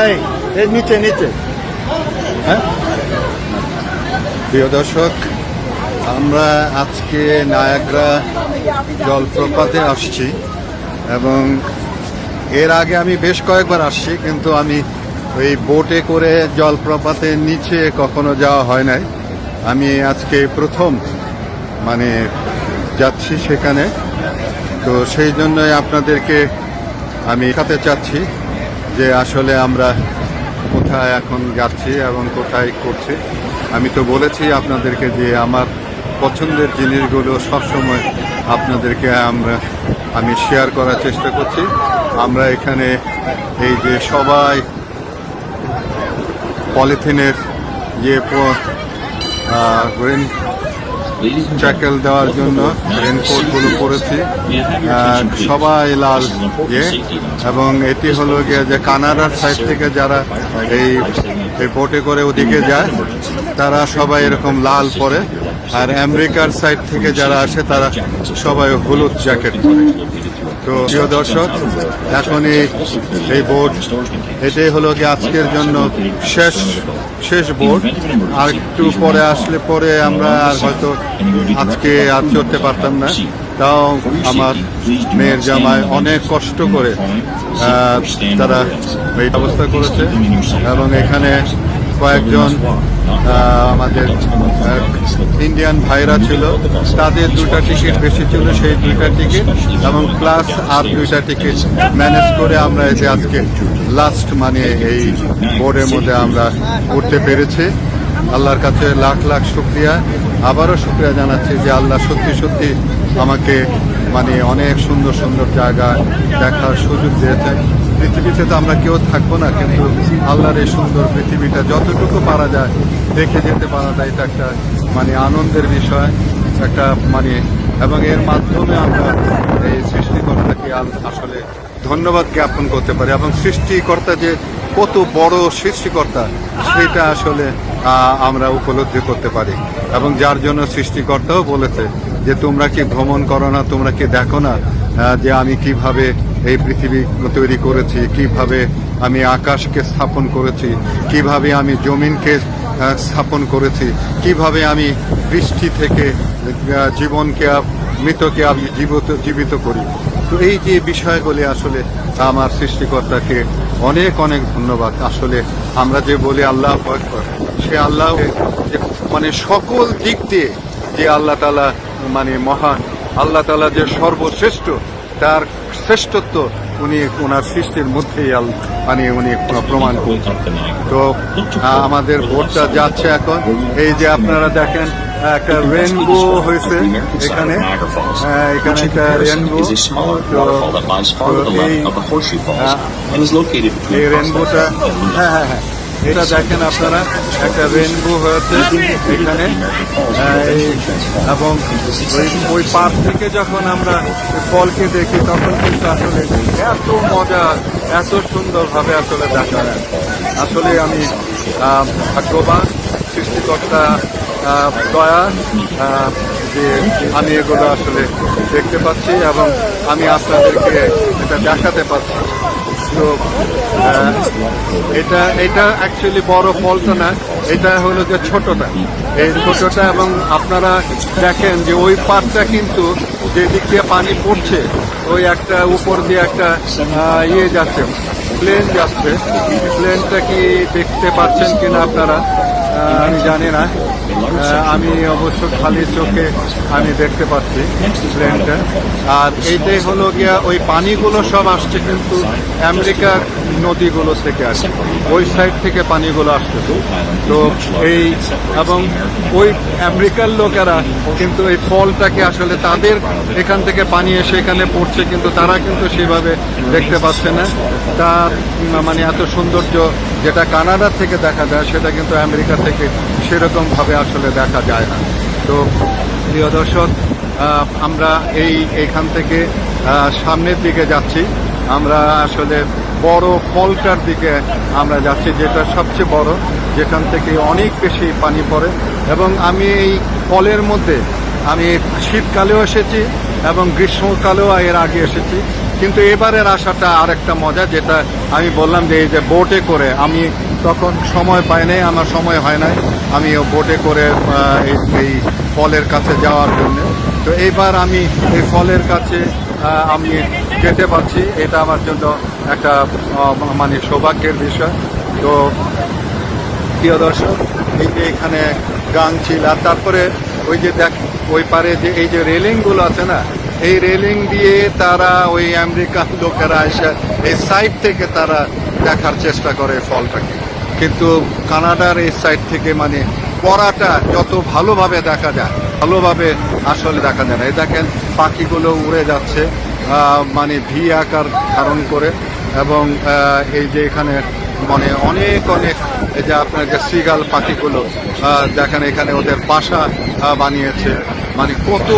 এই নিচে নিচে। হ্যাঁ? প্রিয় দর্শক, আমরা আজকে নায়াগ্রা জলপ্রপাতে আসছি এবং এর আগে আমি বেশ কয়েকবার আসছি, কিন্তু আমি ওই বোটে করে জলপ্রপাতের নিচে কখনো যাওয়া হয় নাই। আমি আজকে প্রথম মানে যাচ্ছি সেখানে। তো সেই জন্যই আপনাদেরকে আমি দেখাতে চাচ্ছি যে আসলে আমরা কোথায় এখন যাচ্ছি এবং কোথায় করছি। আমি তো বলেছি আপনাদেরকে যে আমার পছন্দের জিনিসগুলো সবসময় আপনাদেরকে আমরা, আমি শেয়ার করার চেষ্টা করছি। আমরা এখানে এই যে সবাই পলিথিনের যে রেন ট্যাকেল দেওয়ার জন্য রেনকোটগুলো পরেছি। সবাই লাল এবং এটি হলো গিয়ে যে কানাডার সাইড থেকে যারা এই বোটে করে ওদিকে যায়, তারা সবাই এরকম লাল পরে। আর আমেরিকার সাইড থেকে যারা আসে, তারা সবাই হলুদ জ্যাকেট পরে। তো প্রিয় দর্শক এখন এই এই বোর্ড, এটাই হলো কি আজকের জন্য শেষ শেষ বোর্ড। আর একটু পরে আসলে পরে আমরা আর হয়তো আজকে আর চড়তে পারতাম না। তাও আমার মেয়ের জামায় অনেক কষ্ট করে তারা এই ব্যবস্থা করেছে। এবং এখানে কয়েকজন আমাদের ইন্ডিয়ান ভাইরা ছিল। তাদের দুটা টিকিট বেশি ছিল, সেই দুইটা টিকিট এবং প্লাস আর দুইটা টিকিট ম্যানেজ করে আমরা এই যে আজকে লাস্ট মানে এই বোর্ডের মধ্যে আমরা উঠতে পেরেছি। আল্লাহর কাছে লাখ লাখ শুক্রিয়া। আবারও শুক্রিয়া জানাচ্ছি যে আল্লাহ সত্যি সত্যি আমাকে মানে অনেক সুন্দর সুন্দর জায়গা দেখার সুযোগ দিয়েছেন। পৃথিবীতে তো আমরা কেউ থাকব না, কিন্তু আল্লাহর এই সুন্দর পৃথিবীটা যতটুকু পারা যায়, দেখে যেতে পারাটা এটা একটা মানে আনন্দের বিষয়, একটা মানে এবং এর মাধ্যমে আমরা এই সৃষ্টিকর্তাকে আসলে ধন্যবাদ জ্ঞাপন করতে পারি, এবং সৃষ্টিকর্তা যে কত বড় সৃষ্টিকর্তা, সেটা আসলে আমরা উপলব্ধি করতে পারি, এবং যার জন্য সৃষ্টিকর্তাও বলেছে যে, তোমরা কি ভ্রমণ করো না, তোমরা কি দেখো না যে আমি কীভাবে এই পৃথিবী তৈরি করেছি, কীভাবে আমি আকাশকে স্থাপন করেছি, কীভাবে আমি জমিনকে স্থাপন করেছি, কীভাবে আমি বৃষ্টি থেকে জীবনকে মৃতকে আমি জীবিত জীবিত করি। তো এই যে বিষয়গুলি আসলে আমার সৃষ্টিকর্তাকে অনেক অনেক ধন্যবাদ। আসলে আমরা যে বলি আল্লাহ আকবর, সে আল্লাহ মানে সকল দিক দিয়ে যে আল্লাহ তালা মানে মহান, আল্লাহ তালা যে সর্বশ্রেষ্ঠ তার শ্রেষ্ঠত্ব উনি ওনার সৃষ্টির মধ্যেই মানে উনি প্রমাণ করছেন। তো আমাদের ভোটটা যাচ্ছে এখন। এই যে আপনারা দেখেন, একটা রেনবো হয়েছে এখানে। এখানে একটা রেনবো এই রেনবোটা হ্যাঁ হ্যাঁ হ্যাঁ। এটা দেখেন আপনারা, একটা রেনবো হয়েছে এখানে। এবং ওই ওই পার থেকে যখন আমরা ফলকে দেখি, তখন কিন্তু আসলে এত মজা, এত সুন্দরভাবে আসলে দেখা আসলে আমি ভাগ্যবান, সৃষ্টিকর্তা দয়া যে আমি এগুলো আসলে দেখতে পাচ্ছি এবং আমি আপনাদেরকে এটা দেখাতে পারছি তো এটা এটা অ্যাকচুয়ালি বড় ফলটা না, এটা হলো যে ছোটটা। এই ছোটটা এবং আপনারা দেখেন যে ওই পাটটা কিন্তু যে দিক দিয়ে পানি পড়ছে, ওই একটা উপর দিয়ে একটা ইয়ে যাচ্ছে প্লেন যাচ্ছে। প্লেনটা কি দেখতে পাচ্ছেন কিনা আপনারা? আমি জানি না। আমি অবশ্য খালি চোখে আমি দেখতে পাচ্ছি। প্লেনটা আর এইটাই হলো গিয়া ওই পানিগুলো সব আসছে কিন্তু আমেরিকার নদীগুলো থেকে আসে ওই সাইড থেকে পানিগুলো আসতেছে। তো এই এবং ওই আমেরিকার লোকেরা কিন্তু এই ফলটাকে আসলে তাদের এখান থেকে পানি এসে এখানে পড়ছে কিন্তু তারা কিন্তু সেভাবে দেখতে পাচ্ছে না। তার মানে এত সৌন্দর্য যেটা কানাডা থেকে দেখা যায় সেটা কিন্তু আমেরিকা থেকে সেরকমভাবে আসলে দেখা যায় না। তো প্রিয় দর্শক আমরা এই এখান থেকে সামনের দিকে যাচ্ছি। আমরা আসলে বড় ফলটার দিকে আমরা যাচ্ছি, যেটা সবচেয়ে বড়, যেখান থেকে অনেক বেশি পানি পড়ে। এবং আমি এই ফলের মধ্যে, আমি শীতকালেও এসেছি এবং গ্রীষ্মকালেও এর আগে এসেছি। কিন্তু এবারের আসাটা আর একটা মজা, যেটা আমি বললাম যে এই যে বোটে করে, আমি তখন সময় পাই নাই, আমার সময় হয় নাই। আমি বোটে করে এই- এই ফলের কাছে যাওয়ার জন্য। তো এইবার আমি এই ফলের কাছে আমি যেতে পারছি। এটা আমার জন্য একটা মানে সৌভাগ্যের বিষয়। তো প্রিয় দর্শক, এই যে এখানে গাং ছিল, আর তারপরে ওই যে দেখ, ওই পারে যে এই যে রেলিংগুলো আছে না, এই রেলিং দিয়ে তারা ওই আমেরিকান লোকেরা এসে এই সাইড থেকে তারা দেখার চেষ্টা করে ফলটাকে। কিন্তু কানাডার এই সাইড থেকে মানে পড়াটা যত ভালোভাবে দেখা যায়, ভালোভাবে আসলে দেখা যায় না। এই দেখেন, পাখিগুলো উড়ে যাচ্ছে মানে ভি আকার ধারণ করে এবং এই যে এখানে মানে অনেক অনেক এই যে আপনার যে সিগাল পাখিগুলো দেখেন এখানে ওদের বাসা বানিয়েছে। মানে কত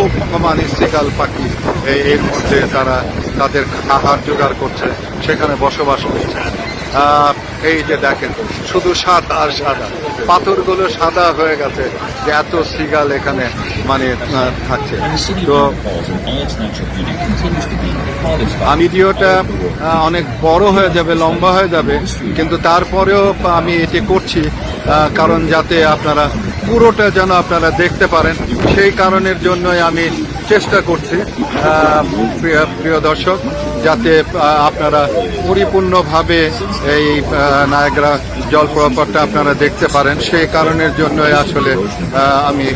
মানে সিগাল পাখি এর মধ্যে তারা তাদের আহার জোগাড় করছে, সেখানে বসবাস করছে। এই যে দেখেন, শুধু সাদা আর সাদা। পাথরগুলো সাদা হয়ে গেছে যে এত সিগাল এখানে মানে থাকছে। তো. ভিডিওটা অনেক বড় হয়ে যাবে, লম্বা হয়ে যাবে, কিন্তু তারপরেও আমি এটি করছি কারণ যাতে আপনারা পুরোটা যেন আপনারা দেখতে পারেন। সেই কারণের জন্যই আমি চেষ্টা করছি প্রিয় দর্শক। যাতে আপনারা পরিপূর্ণভাবে এই নায়গ্রা জলপ্রপাতটা আপনারা দেখতে পারেন। সেই কারণের জন্যই আসলে আমি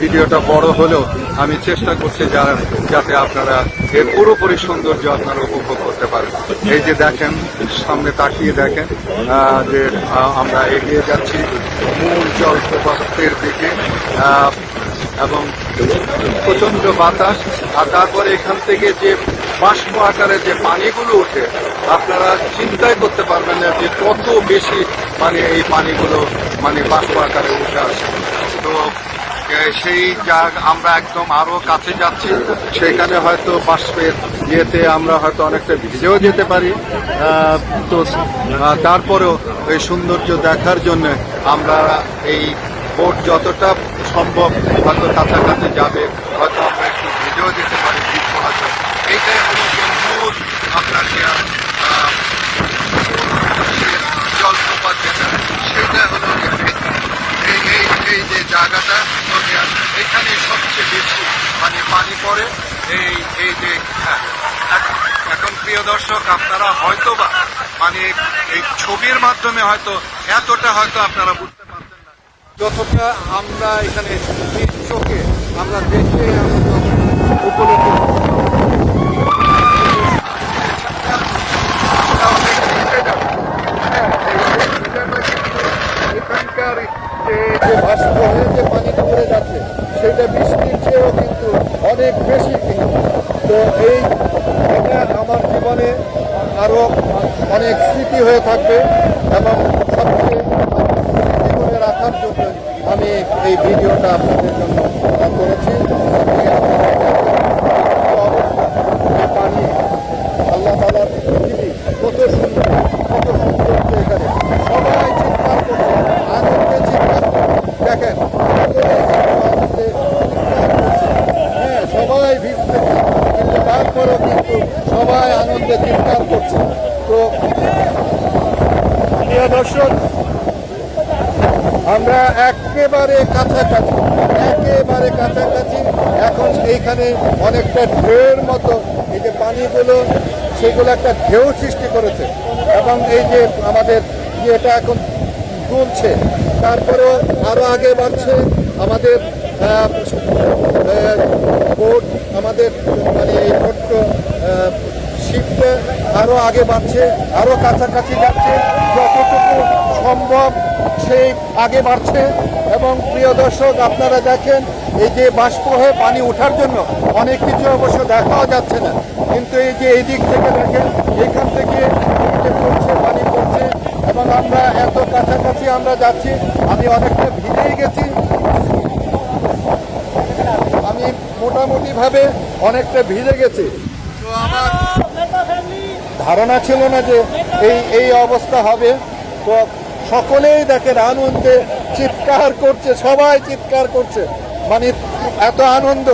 ভিডিওটা বড় হলেও আমি চেষ্টা করছি যাতে আপনারা এর পুরোপুরি সৌন্দর্য আপনারা উপভোগ করতে পারেন। এই যে দেখেন, সামনে তাকিয়ে দেখেন যে আমরা এগিয়ে যাচ্ছি মূল জলপ্রপাতের দিকে এবং প্রচণ্ড বাতাস, আর তারপরে এখান থেকে যে বাষ্প আকারে যে পানিগুলো ওঠে, আপনারা চিন্তাই করতে পারবেন না যে কত বেশি মানে এই পানিগুলো মানে বাষ্প আকারে উঠে আসে। তো সেই যা আমরা একদম আরও কাছে যাচ্ছি। সেখানে হয়তো বাষ্পের ইয়েতে আমরা হয়তো অনেকটা ভিজেও যেতে পারি। তো তারপরেও এই সৌন্দর্য দেখার জন্য আমরা এই বোট যতটা সম্ভব হয়তো কাছাকাছি যাবে, হয়তো আমরা একটু ভিজেও যেতে পারি এইটাই হলো যে মূল আপনার জলপ্রপাত যেটা সেটা হলো এই এই এই যে জায়গাটা এখানে সবচেয়ে বেশি। মানে পানি পড়ে। এই এই যে হ্যাঁ এখন- প্রিয় দর্শক, আপনারা হয়তো বা মানে এই ছবির মাধ্যমে হয়তো এতটা হয়তো আপনারা বুঝতে পারছেন না যতটা আমরা এখানে চোখে আমরা দেখে আমরা উপলব্ধি করতে এখানকার যে যে বাষ্প হয়ে যে পানিটা পড়ে যাচ্ছে সেটা বৃষ্টির চেয়েও কিন্তু অনেক বেশি কিন্তু তো এই এটা আমার জীবনে আরও অনেক স্মৃতি হয়ে থাকবে এবং সবচেয়ে জীবনে রাখার জন্য আমি এই ভিডিওটা আপনাদের জন্য করেছি আপনি আপনারা কি অবস্থা এই পানি আল্লাহ তালার পৃথিবী কত সুন্দর কত সুন্দর এখানে সবাই চিৎকার করছে আনন্দে চিৎকার করছে দেখেন সকলেই আনন্দে চিৎকার করছে হ্যাঁ সবাই ভিজতেছে কিন্তু তারপরেও কিন্তু সবাই আনন্দে চিৎকার করছে তো প্রিয় দর্শক আমরা একেবারে কাছাকাছি একেবারে কাছাকাছি। এখন এইখানে অনেকটা ঢেউয়ের মতো এই যে পানিগুলো, সেগুলো একটা ঢেউ সৃষ্টি করেছে। এবং এই যে আমাদের ইয়েটা এখন দুলছে তারপরেও আরও আগে বাড়ছে আমাদের বোট, আমাদের মানে এই ছোট্ট শিপটা আরও আগে বাড়ছে আরও কাছাকাছি যাচ্ছে। যতটুকু সম্ভব সেই আগে বাড়ছে। এবং প্রিয় দর্শক আপনারা দেখেন এই যে বাষ্প হয়ে পানি ওঠার জন্য অনেক কিছু অবশ্য দেখাও যাচ্ছে না। কিন্তু এই যে এই দিক থেকে দেখেন এখান থেকে পড়ছে পানি পড়ছে এবং আমরা এত কাছাকাছি আমরা যাচ্ছি আমি অনেকটা ভিজেই গেছি। আমি মোটামুটিভাবে অনেকটা ভিজে গেছি। তো আমার ধারণা ছিল না যে এই এই অবস্থা হবে। তো সকলেই দেখেন আনন্দে চিৎকার করছে, সবাই চিৎকার করছে। মানে এত আনন্দ।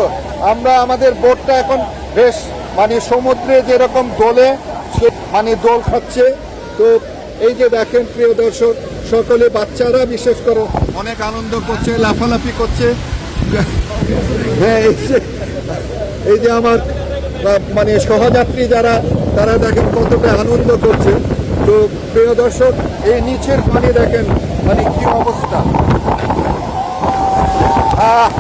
আমরা আমাদের বোটটা এখন বেশ মানে সমুদ্রে যেরকম দোলে সে মানে দোল খাচ্ছে। তো এই যে দেখেন প্রিয় দর্শক, সকলে বাচ্চারা বিশেষ করে অনেক আনন্দ করছে, লাফালাফি করছে। হ্যাঁ এই যে এই যে আমার মানে সহযাত্রী যারা, তারা দেখেন কতটা আনন্দ করছে। তো প্রিয় দর্শক এই নিচের পানি দেখেন মানে কি অবস্থা। আহ,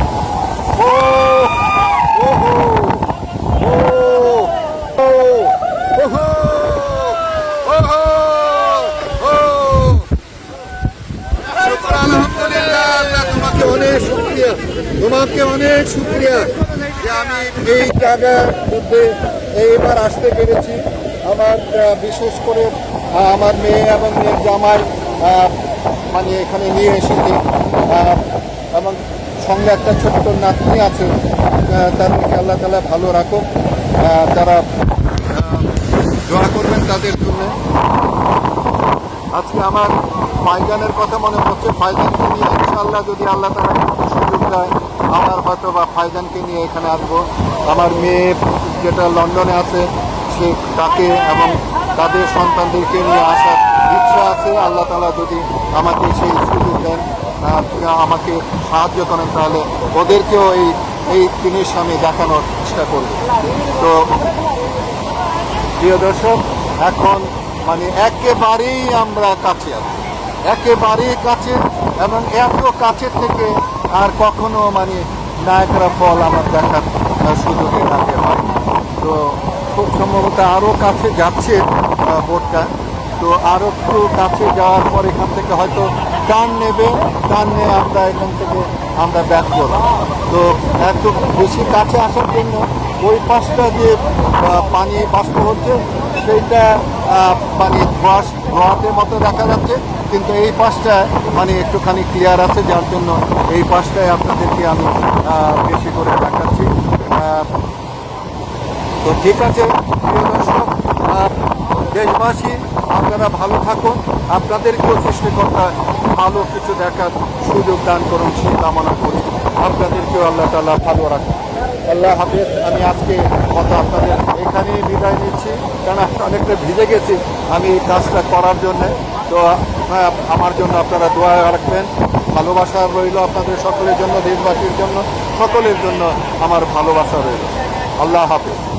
তোমাকে অনেক শুক্রিয়া যে আমি এই জায়গার মধ্যে এইবার আসতে পেরেছি। আমার বিশেষ করে আমার মেয়ে এবং মেয়ের জামাই মানে এখানে নিয়ে এসেছে। এবং সঙ্গে একটা ছোট্ট নাতনি আছে তাদেরকে আল্লাহ তালা ভালো রাখো তারা দোয়া করবেন তাদের জন্য। আজকে আমার ফাইজানের কথা মনে পড়ছে। ফাইজানকে নিয়ে ইনশাআল্লাহ যদি আল্লাহ তারা সুযোগ দেয়, আমার হয়তো বা ফাইজানকে নিয়ে এখানে আসব। আমার মেয়ে যেটা লন্ডনে আছে সে তাকে এবং তাদের সন্তানদেরকে নিয়ে আসার ইচ্ছা আছে। আল্লাহ তালা যদি আমাকে সেই সুযোগ দেন আমাকে সাহায্য করেন, তাহলে ওদেরকেও এই এই জিনিস আমি দেখানোর চেষ্টা করব। তো প্রিয় দর্শক, এখন মানে একেবারেই আমরা কাছে আছি। একেবারেই কাছে এবং এত কাছে থেকে আর কখনো মানে নায়করা ফল আমার দেখার সুযোগে আগে হয় তো খুব সম্ভবত আরও কাছে যাচ্ছে বোটটা। তো আরও একটু কাছে যাওয়ার পর এখান থেকে হয়তো টান নেবে, টান নিয়ে আমরা এখান থেকে আমরা ব্যাক করব। তো এত বেশি কাছে আসার জন্য ওই পাশটা যে পানি বাষ্প হচ্ছে, সেইটা মানে ধোঁয়া ধোঁয়াতে মতো দেখা যাচ্ছে, কিন্তু এই পাশটা মানে একটুখানি ক্লিয়ার আছে, যার জন্য এই পাশটায় আপনাদেরকে আমি বেশি করে দেখাচ্ছি। তো ঠিক আছে প্রিয় দর্শক দেশবাসী আপনারা ভালো থাকুন। আপনাদেরকেও সৃষ্টিকর্তা ভালো কিছু দেখার সুযোগ দান করুন সেই কামনা করি। আপনাদেরকেও আল্লাহ তালা ভালো রাখুন। আল্লাহ হাফিজ আমি আজকে মতো আপনাদের এখানেই বিদায় নিচ্ছি। আমি অনেকটা ভিজে গেছি আমি এই কাজটা করার জন্যে। তো আহ, আমার জন্য আপনারা দোয়া রাখবেন। ভালোবাসা রইল আপনাদের সকলের জন্য দেশবাসীর জন্য সকলের জন্য আমার ভালোবাসা রইল। আল্লাহ হাফেজ।